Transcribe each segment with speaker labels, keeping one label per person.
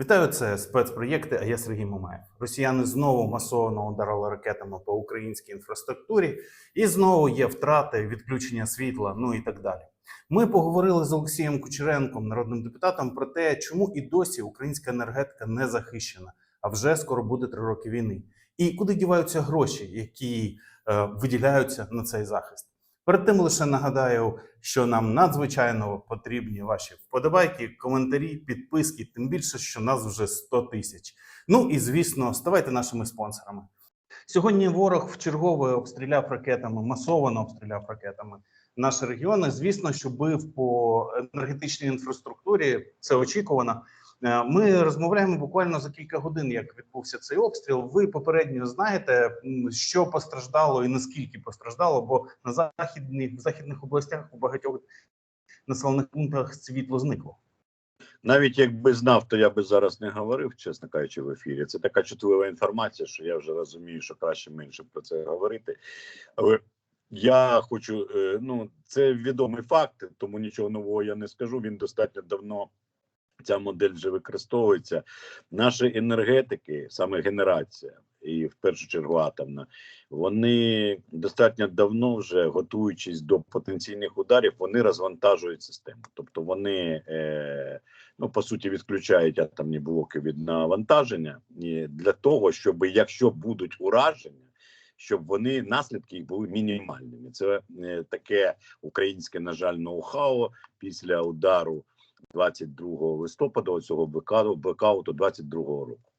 Speaker 1: Вітаю, це спецпроєкти. А я Сергій Мамаєв. Росіяни знову масово ударили ракетами по українській інфраструктурі, і знову є втрати, відключення світла, ну і так далі. Ми поговорили з Олексієм Кучеренком, народним депутатом, про те, чому і досі українська енергетика не захищена, а вже скоро буде три роки війни. І куди діваються гроші, які е, виділяються на цей захист. Перед тим лише нагадаю, що нам надзвичайно потрібні ваші вподобайки, коментарі, підписки, тим більше, що нас вже 100 тисяч. Ну і звісно, ставайте нашими спонсорами. Сьогодні ворог вчергове обстріляв ракетами, масово обстріляв ракетами наші регіони. Звісно, що бив по енергетичній інфраструктурі. Це очікувано. Е, Ми розмовляємо буквально за кілька годин, як відбувся цей обстріл. Ви попередньо знаєте, що постраждало і наскільки постраждало, бо на західних в західних областях у багатьох населених пунктах світло зникло.
Speaker 2: Навіть якби знав, то я би зараз не говорив, чесно кажучи, в ефірі. Це така чутлива інформація, що я вже розумію, що краще менше про це говорити. Але я хочу, е, ну це відомий факт, тому нічого нового я не скажу. Він достатньо давно. Ця модель вже використовується. Наші енергетики, саме генерація, і в першу чергу атомна, вони достатньо давно вже готуючись до потенційних ударів, вони розвантажують систему. Тобто вони е, ну по суті відключають атомні блоки від навантаження для того, щоб якщо будуть ураження. Щоб вони наслідки їх були мінімальними. Це е, таке українське, на жаль, ноу-хау після удару 22 листопада цього блекауту, блекауту 22 року.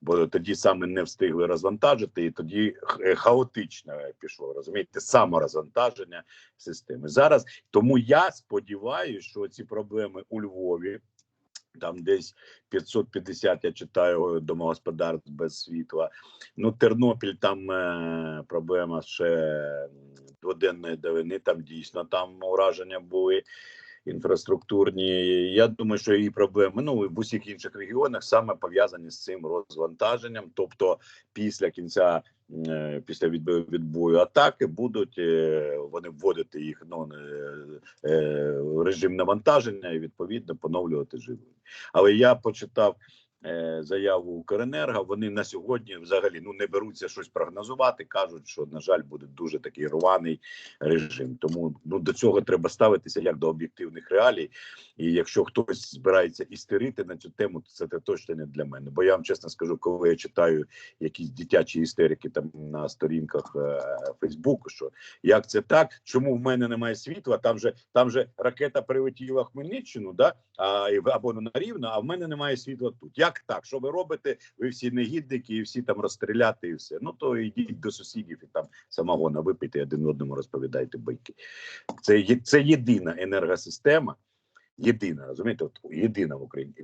Speaker 2: Бо тоді саме не встигли розвантажити, і тоді х- хаотично пішло. Розумієте, саморозвантаження системи зараз. Тому я сподіваюся, що ці проблеми у Львові. Там десь 550, я читаю домогосподарств без світла. Ну, Тернопіль там е, проблема ще дводенної давини. Там дійсно там ураження були інфраструктурні. Я думаю, що і проблеми ну в усіх інших регіонах саме пов'язані з цим розвантаженням. Тобто, після кінця, е, після відбою атаки, будуть е, вони вводити їх ну, е, режим навантаження і відповідно поновлювати живлення. Але я почитав. Е, Заяву Укренерго, вони на сьогодні взагалі ну не беруться щось прогнозувати. кажуть, що на жаль буде дуже такий рваний режим. Тому ну до цього треба ставитися як до об'єктивних реалій. І якщо хтось збирається істерити на цю тему, то це точно не для мене. Бо я вам чесно скажу, коли я читаю якісь дитячі істерики там на сторінках Фейсбуку, що як це так, чому в мене немає світла? Там же там же ракета прилетіла Хмельниччину, да а або на Рівно, а в мене немає світла тут. Як так? Що ви робите? Ви всі негідники, і всі там розстріляти, і все. Ну то йдіть до сусідів і там самогона випити, один одному розповідайте байки. Це це єдина енергосистема, єдина, розумієте, от єдина в Україні.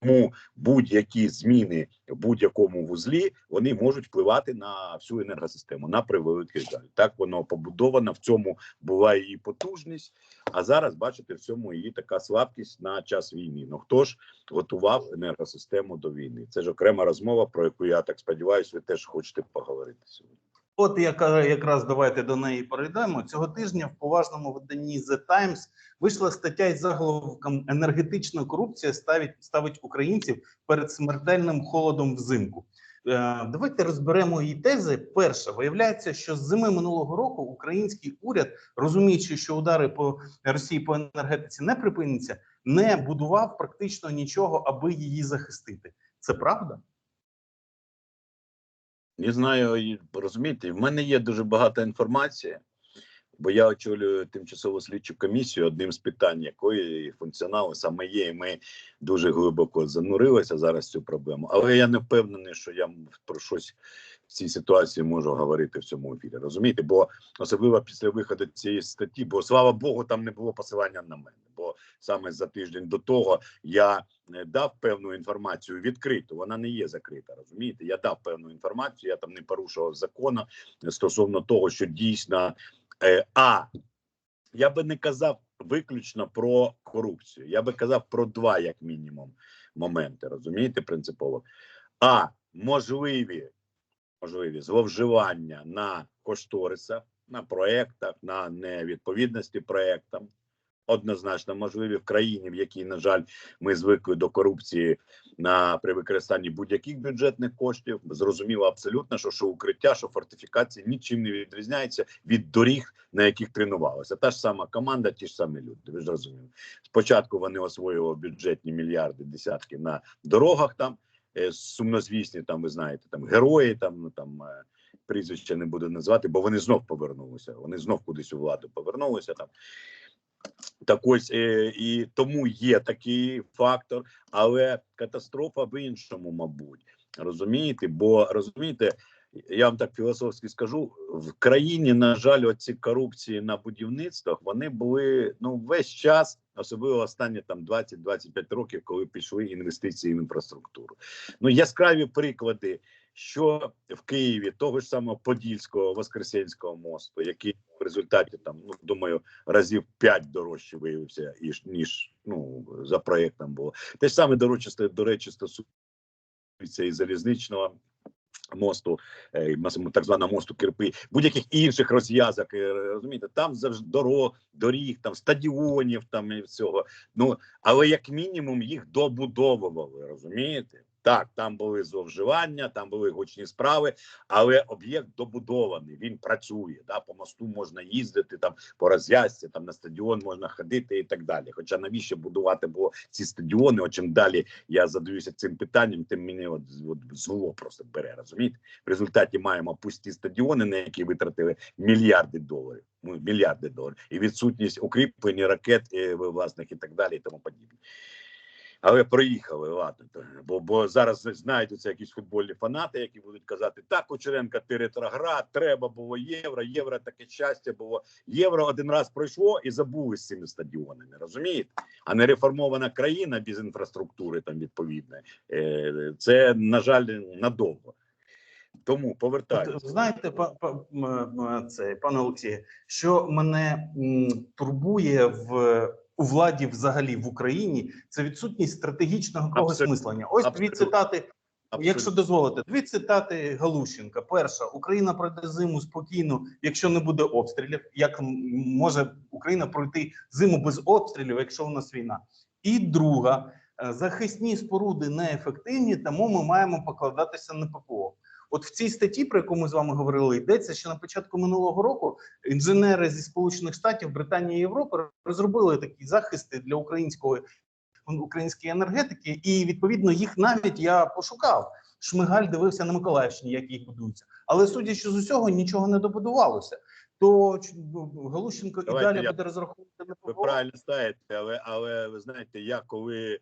Speaker 2: Тому будь-які зміни в будь-якому вузлі вони можуть впливати на всю енергосистему на превеликий жаль. Так воно побудовано. В цьому була її потужність. А зараз бачите, в цьому її така слабкість на час війни. Ну хто ж готував енергосистему до війни? Це ж окрема розмова, про яку я так сподіваюся, ви теж хочете поговорити сьогодні.
Speaker 1: От яка якраз давайте до неї перейдемо. Цього тижня в поважному виданні The Times вийшла стаття із заголовком енергетична корупція ставить ставить українців перед смертельним холодом взимку. Е, Давайте розберемо її тези. Перше, виявляється, що з зими минулого року український уряд, розуміючи, що удари по Росії по енергетиці не припиняться, не будував практично нічого, аби її захистити. Це правда?
Speaker 2: Не знаю, розумієте, в мене є дуже багата інформації, бо я очолюю тимчасову слідчу комісію, одним з питань якої функціоналу саме є, і ми дуже глибоко занурилися зараз в цю проблему. Але я не впевнений, що я про щось в цій ситуації можу говорити в цьому ефірі. Розумієте, бо особливо після виходу цієї статті, бо слава Богу, там не було посилання на мене. Бо саме за тиждень до того я е, дав певну інформацію відкриту. Вона не є закрита. Розумієте, я дав певну інформацію. Я там не порушував закону стосовно того, що дійсно е, а я би не казав виключно про корупцію. Я би казав про два, як мінімум, моменти. Розумієте, принципово. А можливі, можливі зловживання на кошторисах, на проектах, на невідповідності проектам. однозначно можливі в країні, в якій, на жаль, ми звикли до корупції на при використанні будь-яких бюджетних коштів. Зрозуміло абсолютно, що, що укриття, що фортифікації нічим не відрізняється від доріг, на яких тренувалися. Та ж сама команда, ті ж самі люди. Ви ж розумієте. Спочатку вони освоювали бюджетні мільярди, десятки на дорогах там сумнозвісні, там ви знаєте, там герої, там ну там. е, Прізвища не буду називати, бо вони знов повернулися. Вони знов кудись у владу повернулися там. Так ось е, і тому є такий фактор, але катастрофа в іншому, мабуть, розумієте? Бо розумієте, я вам так філософськи скажу: в країні, на жаль, оці корупції на будівництвах вони були ну весь час, особливо останні там 20-25 років, коли пішли інвестиції в інфраструктуру. Ну яскраві приклади, що в Києві того ж самого Подільського Воскресенського мосту, який в результаті там, ну думаю, разів 5 дорожче виявився, іж ніж ну за проектом було. Те ж саме до до речі, стосується і залізничного. Мосту, е, так званого мосту Кирпи, будь-яких інших розв'язок, е, розумієте, там завжди дорог, доріг, там стадіонів, там і всього. Ну але як мінімум їх добудовували, розумієте? Так, там були зловживання, там були гучні справи, але об'єкт добудований, він працює. Да, по мосту можна їздити, там по розв'язці, там на стадіон можна ходити і так далі. Хоча навіщо будувати було ці стадіони? О, чим далі я задаюся цим питанням, тим мені от, от зло просто бере. Розумієте? В результаті маємо пусті стадіони, на які витратили мільярди доларів. Ну, мільярди доларів, і відсутність укріплення ракет е, власних і так далі, і тому подібне. Але проїхали, ладно. Бо, бо зараз знайдуться якісь футбольні фанати, які будуть казати: так, Кучеренка, ти ретроград, треба було євро, євро таке щастя було. Євро один раз пройшло і забули з цими стадіонами. Розумієте? А не реформована країна без інфраструктури там відповідної. Е, Це, на жаль, надовго. Тому повертаюся.
Speaker 1: Знаєте, па, па, це, пане Олексію, що мене турбує в у владі взагалі в Україні, це відсутність стратегічного якогось мислення. Ось дві цитати,
Speaker 2: Абсолютно.
Speaker 1: якщо дозволите, дві цитати Галущенка. Перша Україна пройде зиму спокійно, якщо не буде обстрілів. Як може Україна пройти зиму без обстрілів, якщо у нас війна? І друга захисні споруди неефективні, тому ми маємо покладатися на ППО. От в цій статті, про яку ми з вами говорили, йдеться, що на початку минулого року інженери зі Сполучених Штатів, Британії і Європи розробили такі захисти для української української енергетики, і відповідно їх навіть я пошукав. Шмигаль дивився на Миколаївщині, як їх будуються. Але судячи з усього, нічого не добудувалося. То ч- Галущенко і далі
Speaker 2: я-
Speaker 1: буде розраховувати на
Speaker 2: Ви правильно ставите, але але ви знаєте, я коли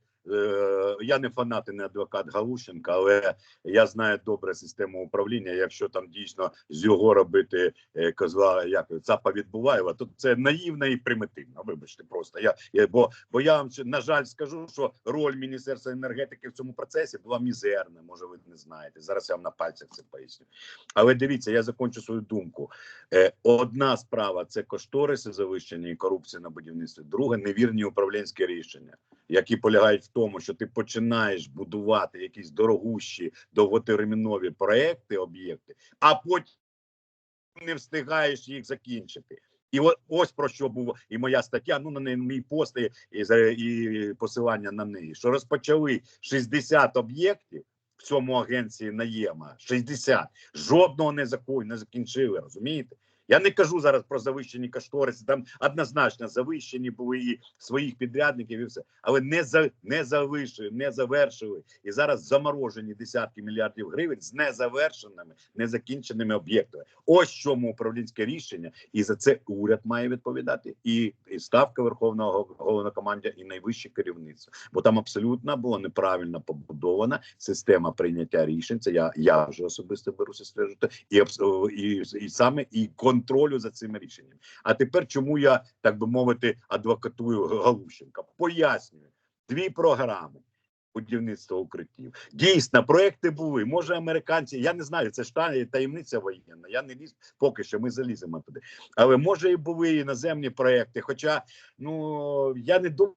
Speaker 2: я не фанат і не адвокат Галущенка, але я знаю добре систему управління. Якщо там дійсно з його робити е, козла, як ЦАПа відбуваєва, то це наївно і примітивно. Вибачте, просто я, я бо бо я вам на жаль скажу, що роль міністерства енергетики в цьому процесі була мізерна. Може, ви не знаєте. Зараз я вам на пальцях це поясню. Але дивіться, я закончу свою думку. Е, Одна справа це кошториси завищення і корупція на будівництві. Друге невірні управлінські рішення, які полягають в тому, що ти починаєш будувати якісь дорогущі довготермінові проекти, об'єкти, а потім не встигаєш їх закінчити. І от ось про що була і моя стаття. Ну на неї мій пост і, і, посилання на неї, що розпочали 60 об'єктів в цьому агенції наєма. 60. жодного не закон не закінчили. Розумієте? Я не кажу зараз про завищені кошториси. Там однозначно завищені були і своїх підрядників, і все, але не за не завищили, не завершили. І зараз заморожені десятки мільярдів гривень з незавершеними, незакінченими об'єктами. Ось чому управлінське рішення, і за це уряд має відповідати, і, і ставка верховного головнокомандя, і найвище керівництво. Бо там абсолютно була неправильно побудована система прийняття рішень. Це я, я вже особисто беруся стверджувати, і, і, і саме і контролю за цими рішеннями. А тепер чому я так би мовити адвокатую Галущенка? Пояснюю дві програми. Будівництво укриттів дійсно проекти були. Може, американці, я не знаю, це ж таємниця воєнна. Я не ліз поки що. Ми заліземо туди. Але може і були іноземні проекти. Хоча ну я не думаю.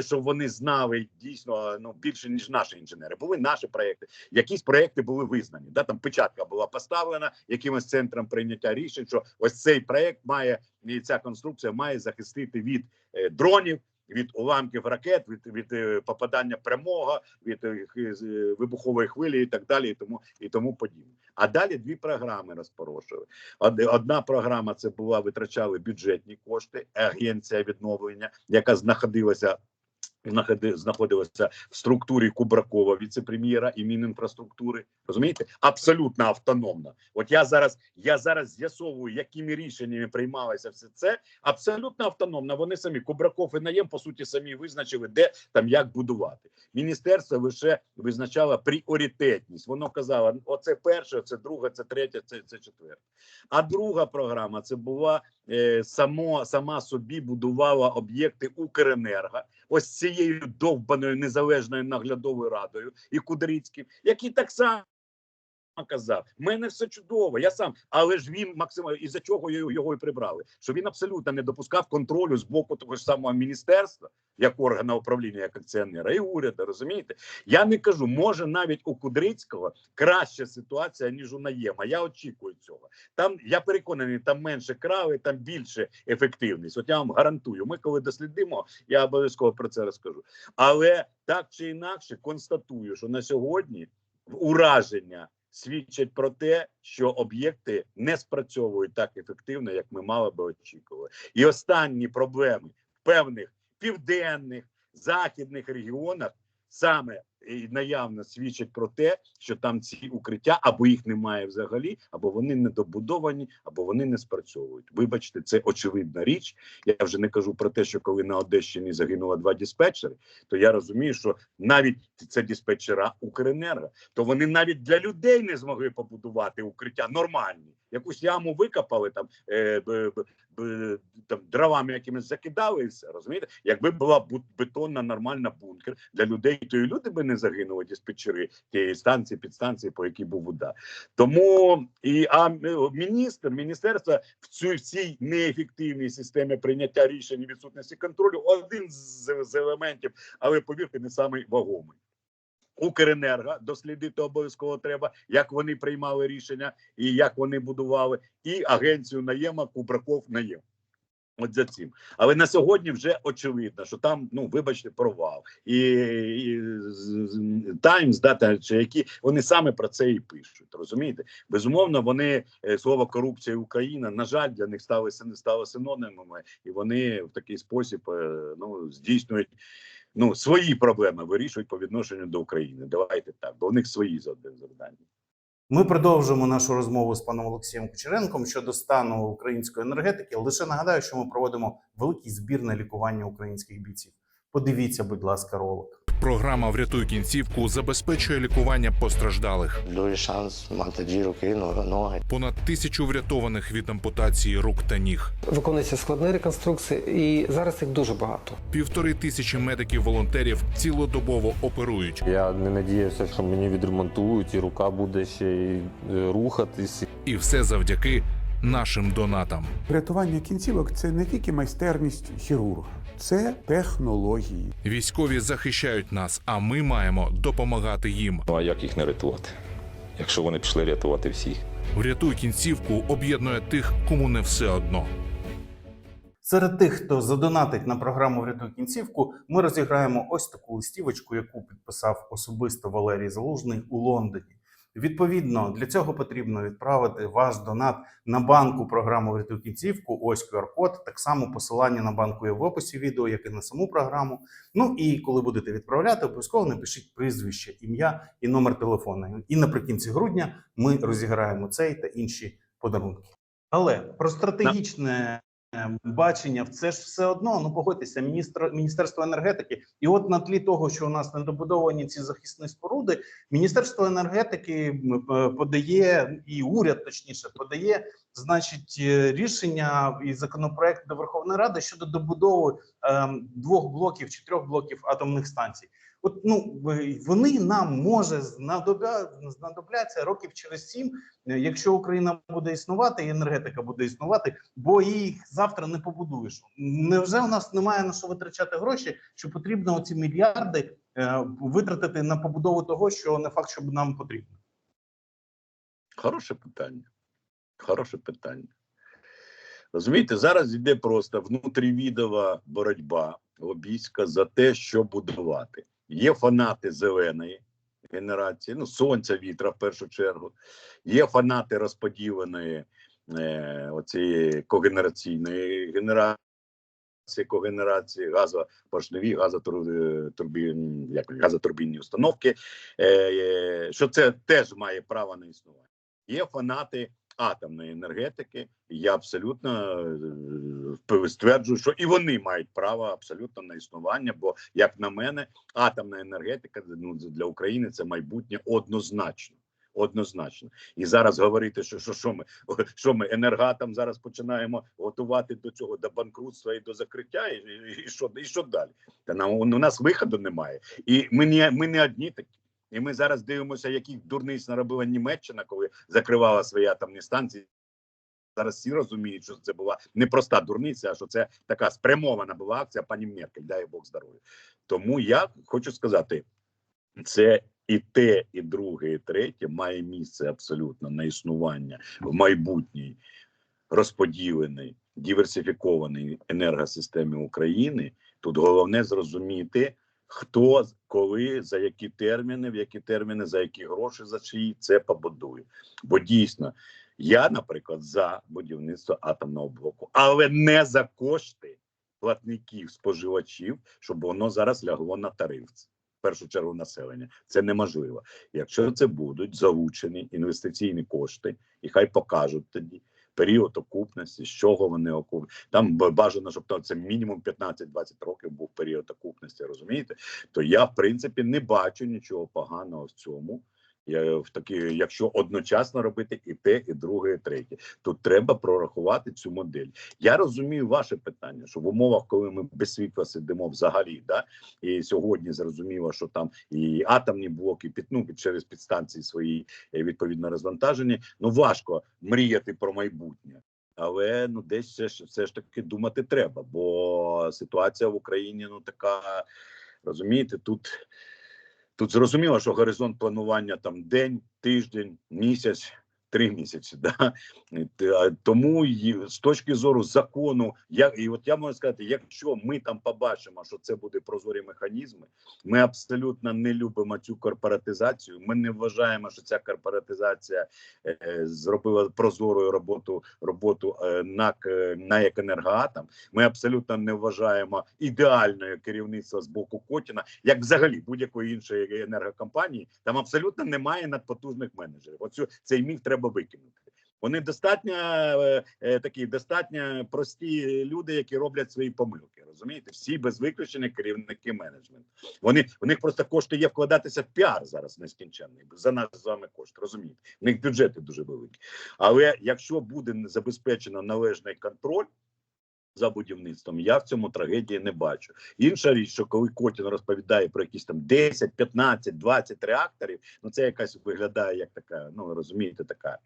Speaker 2: Що вони знали дійсно ну більше ніж наші інженери. Були наші проекти. Якісь проекти були визнані. Да, там печатка була поставлена якимось центром прийняття рішень. Що ось цей проект має і ця конструкція має захистити від е, дронів. Від уламків ракет, від від е, попадання прямого, від е, е, вибухової хвилі і так далі, і тому і тому подібне. А далі дві програми розпорошили. Од- Одна програма це була витрачали бюджетні кошти, агенція відновлення, яка знаходилася. Знаходи- Знаходилася в структурі Кубракова, віце-прем'єра і Мінінфраструктури. Розумієте, абсолютно автономна. От я зараз я зараз з'ясовую, якими рішеннями приймалося все це. Абсолютно автономно. Вони самі Кубраков і наєм по суті самі визначили, де там як будувати. Міністерство лише визначало пріоритетність. Воно казало: оце перше, це друге, це третє, це, це четверте. А друга програма це була е, само сама собі будувала об'єкти Укренерго. Ось цією довбаною незалежною наглядовою радою і Кудрицьким, які так само. Казав, в мене все чудово. Я сам, але ж він максимально із за чого його, його і прибрали. Що він абсолютно не допускав контролю з боку того ж самого міністерства, як органа управління, як акціонера, і уряду. Розумієте? Я не кажу, може навіть у Кудрицького краща ситуація ніж у Наєма. Я очікую цього. Там я переконаний, там менше крави, там більше ефективність. От я вам гарантую. Ми коли дослідимо, я обов'язково про це розкажу. Але так чи інакше констатую, що на сьогодні ураження свідчать про те, що об'єкти не спрацьовують так ефективно, як ми мали би очікувати. І останні проблеми в певних південних західних регіонах саме наявно свідчать про те, що там ці укриття або їх немає взагалі, або вони недобудовані, або вони не спрацьовують. Вибачте, це очевидна річ. Я вже не кажу про те, що коли на Одещині загинуло два диспетчери, то я розумію, що навіть це диспетчера Укренерго, то вони навіть для людей не змогли побудувати укриття нормальні. Якусь яму викопали там, е, б, б, там дровами якимись закидали, і все розумієте. Якби була бетонна нормальна бункер для людей, то і люди би не загинули диспетчери тієї станції, підстанції, по якій був удар. Тому і а міністр міністерства в цій в цій неефективній системі прийняття рішень і відсутності контролю один з, з елементів, але повірте, не самий вагомий. Укренерго дослідити обов'язково треба, як вони приймали рішення і як вони будували, і агенцію наєма Кубраков наєм. От за цим. Але на сьогодні вже очевидно, що там, ну вибачте, провал. І, і да, чи які вони саме про це і пишуть. Розумієте? Безумовно, вони е, слово корупція і Україна, на жаль, для них стали син- стали синонімами, і вони в такий спосіб е, ну, здійснюють ну, свої проблеми, вирішують по відношенню до України. Давайте так, бо у них свої завдання.
Speaker 1: Ми продовжуємо нашу розмову з паном Олексієм Кучеренком щодо стану української енергетики. Лише нагадаю, що ми проводимо великий збір на лікування українських бійців. Подивіться, будь ласка, ролик.
Speaker 3: Програма Врятуй кінцівку забезпечує лікування постраждалих.
Speaker 4: Дуже шанс мати дві руки, ноги.
Speaker 3: Понад тисячу врятованих від ампутації рук та ніг.
Speaker 5: Виконуються складні реконструкції, і зараз їх дуже багато.
Speaker 3: Півтори тисячі медиків-волонтерів цілодобово оперують.
Speaker 6: Я не надіявся, що мені відремонтують, і рука буде ще й е, рухатись.
Speaker 3: І все завдяки нашим донатам.
Speaker 7: Рятування кінцівок це не тільки майстерність хірурга, це технології.
Speaker 3: Військові захищають нас, а ми маємо допомагати їм.
Speaker 8: Ну а як їх не рятувати? Якщо вони пішли рятувати всіх.
Speaker 3: Врятуй кінцівку об'єднує тих, кому не все одно.
Speaker 1: Серед тих, хто задонатить на програму Врятуй кінцівку, ми розіграємо ось таку листівочку, яку підписав особисто Валерій Залужний у Лондоні. Відповідно, для цього потрібно відправити ваш донат на банку програму Врятуй кінцівку. Ось QR-код. Так само посилання на банку є в описі відео, як і на саму програму. Ну і коли будете відправляти, обов'язково напишіть прізвище, ім'я і номер телефону. І наприкінці грудня ми розіграємо цей та інші подарунки. Але про стратегічне бачення в це ж все одно. Ну погодьтеся, міністр міністерство енергетики, і от на тлі того, що у нас недобудовані ці захисні споруди, міністерство енергетики подає і уряд, точніше, подає значить е, рішення і законопроект до Верховної Ради щодо добудови ем, двох блоків чи трьох блоків атомних станцій. От ну вони нам може знадобля, знадобляться років через сім, е, якщо Україна буде існувати, і енергетика буде існувати, бо їх завтра не побудуєш. Невже у нас немає на що витрачати гроші? Що потрібно оці мільярди е, витратити на побудову того, що не факт, що нам потрібно?
Speaker 2: Хороше питання. Хороше питання. Розумієте, зараз йде просто внутрівідова боротьба лобійська за те, що будувати. Є фанати зеленої генерації, ну сонця, вітра в першу чергу. Є фанати розподіленої е, оцієї когенераційної генерації. Когенерації, газопоршневі, газотурбін, як газотурбінні установки, е, е, що це теж має право на існування. Є фанати атомної енергетики. Я абсолютно е, стверджую, що і вони мають право абсолютно на існування. Бо, як на мене, атомна енергетика ну, для України це майбутнє однозначно. Однозначно, і зараз говорити, що що, що ми що ми енергатом зараз починаємо готувати до цього до банкрутства і до закриття, і, і, і що і що далі? Та нам у нас виходу немає, і ми не ми не одні такі. І ми зараз дивимося, яких дурниць наробила Німеччина, коли закривала свої атомні станції. Зараз всі розуміють, що це була не проста дурниця, а що це така спрямована була акція пані Меркель, дай Бог здоров'я. Тому я хочу сказати, це і те, і друге, і третє має місце абсолютно на існування в майбутній розподіленій, диверсифікованій енергосистемі України. Тут головне зрозуміти, хто коли, за які терміни, в які терміни, за які гроші, за чиї це побудує. Бо дійсно, я, наприклад, за будівництво атомного блоку, але не за кошти платників, споживачів, щоб воно зараз лягло на тариф. В першу чергу населення це неможливо. Якщо це будуть залучені інвестиційні кошти, і хай покажуть тоді період окупності, з чого вони окуплять. Там бажано, щоб то це мінімум 15-20 років був період окупності, розумієте? То я, в принципі, не бачу нічого поганого в цьому. Я в такі, якщо одночасно робити і те, і друге, і третє, тут треба прорахувати цю модель. Я розумію ваше питання, що в умовах, коли ми без світла сидимо взагалі, да і сьогодні зрозуміло, що там і атомні блоки під ну, через підстанції свої е, відповідно розвантажені. Ну важко мріяти про майбутнє. Але ну десь все ж все ж таки думати треба, бо ситуація в Україні ну така розумієте, тут тут зрозуміло, що горизонт планування там день, тиждень, місяць. Три місяці, да тому з точки зору закону, я і от я можу сказати, якщо ми там побачимо, що це буде прозорі механізми, ми абсолютно не любимо цю корпоратизацію. Ми не вважаємо, що ця корпоратизація е, зробила прозорою роботу роботу е, НАК е, НАЕК «Енергоатом». Ми абсолютно не вважаємо ідеальне керівництво з боку Котіна, як взагалі будь-якої іншої енергокомпанії. Там абсолютно немає надпотужних менеджерів. Оцю цей міф треба викинути. Вони достатньо е, е, такі достатньо прості люди, які роблять свої помилки. Розумієте, всі без виключення керівники менеджменту. Вони у них просто кошти є вкладатися в піар зараз нескінченний за нас з вами кошти. Розумієте, у них бюджети дуже великі. Але якщо буде забезпечено належний контроль. За будівництвом я в цьому трагедії не бачу. Інша річ, що коли Котін розповідає про якісь там 10, 15, 20 реакторів, ну це якась виглядає як така, ну розумієте, така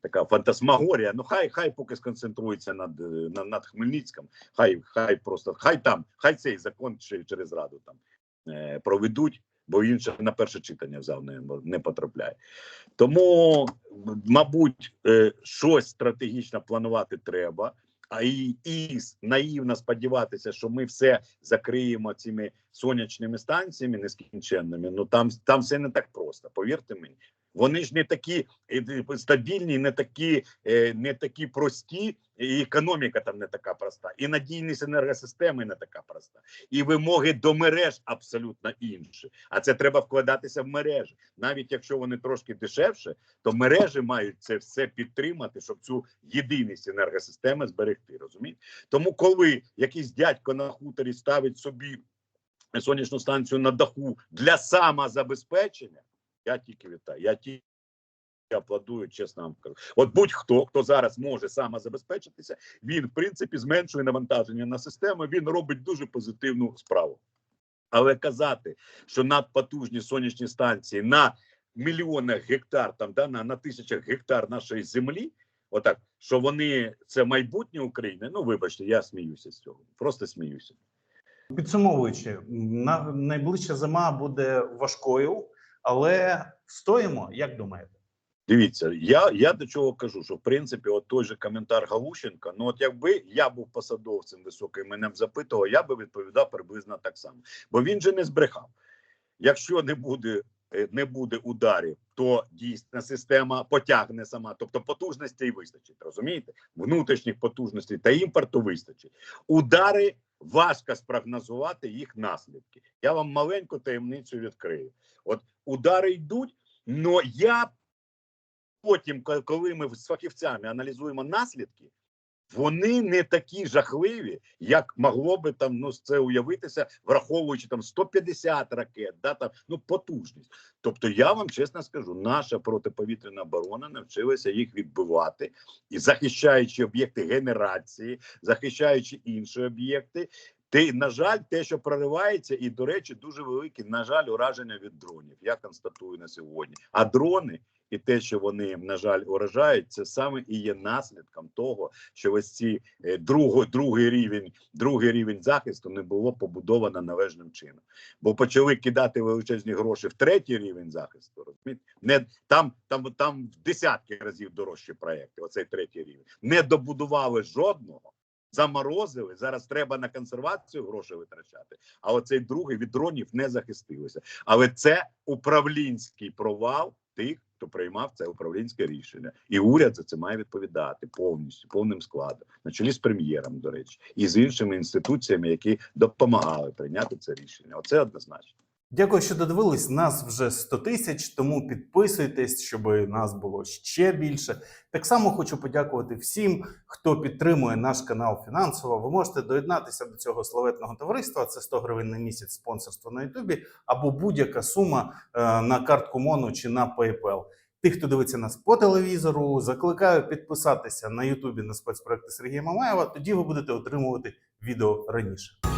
Speaker 2: така фантасмагорія. Ну хай хай поки сконцентрується над, е, над, над Хмельницьким, хай хай просто хай там, хай цей закон через раду там е, проведуть. Бо інше на перше читання в зал не, не потрапляє. Тому, мабуть, е, щось стратегічно планувати треба. А і, і наївно сподіватися, що ми все закриємо цими сонячними станціями нескінченними. Ну там, там все не так просто. Повірте мені, вони ж не такі е, стабільні, не такі, е, не такі прості, і економіка там не така проста, і надійність енергосистеми не така проста, і вимоги до мереж абсолютно інші. А це треба вкладатися в мережі. Навіть якщо вони трошки дешевше, то мережі мають це все підтримати, щоб цю єдиність енергосистеми зберегти. Розумієте? Тому, коли якийсь дядько на хуторі ставить собі сонячну станцію на даху для самозабезпечення, я тільки вітаю. Я тільки аплодую, чесно вам кажу. От будь-хто, хто зараз може самозабезпечитися, він в принципі зменшує навантаження на систему. Він робить дуже позитивну справу. Але казати, що надпотужні сонячні станції на мільйонах гектар, там да на, на тисячах гектар нашої землі, отак, що вони це майбутнє України. Ну вибачте, я сміюся з цього. Просто сміюся.
Speaker 1: Підсумовуючи, на найближча зима буде важкою, але стоїмо, як думаєте?
Speaker 2: Дивіться, я, я до чого кажу, що в принципі, от той же коментар Галущенка, ну от якби я був посадовцем високим, мене б запитував, я би відповідав приблизно так само. Бо він же не збрехав. Якщо не буде, е, не буде ударів, то дійсна система потягне сама, тобто потужностей вистачить, розумієте? Внутрішніх потужностей та імпорту вистачить. Удари важко спрогнозувати їх наслідки. Я вам маленьку таємницю відкрию. От удари йдуть, але я потім, коли ми з фахівцями аналізуємо наслідки, вони не такі жахливі, як могло би там ну це уявитися, враховуючи там 150 ракет, да там ну потужність. Тобто, я вам чесно скажу, наша протиповітряна оборона навчилася їх відбивати і захищаючи об'єкти генерації, захищаючи інші об'єкти. Ти, на жаль, те, що проривається, і до речі, дуже великі, на жаль, ураження від дронів. Я констатую на сьогодні. А дрони і те, що вони на жаль уражають, це саме і є наслідком того, що ось ці е, друго, другий рівень, другий рівень захисту не було побудовано належним чином. Бо почали кидати величезні гроші в третій рівень захисту. Розумієте? Не там, там, там в десятки разів дорожчі проекти. Оцей третій рівень не добудували жодного. Заморозили зараз. Треба на консервацію гроші витрачати. А оцей другий від дронів не захистилося. Але це управлінський провал тих, хто приймав це управлінське рішення, і уряд за це має відповідати повністю повним складом, на чолі з прем'єром, до речі, і з іншими інституціями, які допомагали прийняти це рішення. Оце однозначно.
Speaker 1: Дякую, що додивились. Нас вже 100 тисяч, тому підписуйтесь, щоб нас було ще більше. Так само хочу подякувати всім, хто підтримує наш канал фінансово. Ви можете доєднатися до цього славетного товариства. Це 100 гривень на місяць спонсорства на Ютубі або будь-яка сума е, на картку Мону чи на PayPal. Тих, хто дивиться нас по телевізору, закликаю підписатися на Ютубі на спецпроекти Сергія Мамаєва. Тоді ви будете отримувати відео раніше.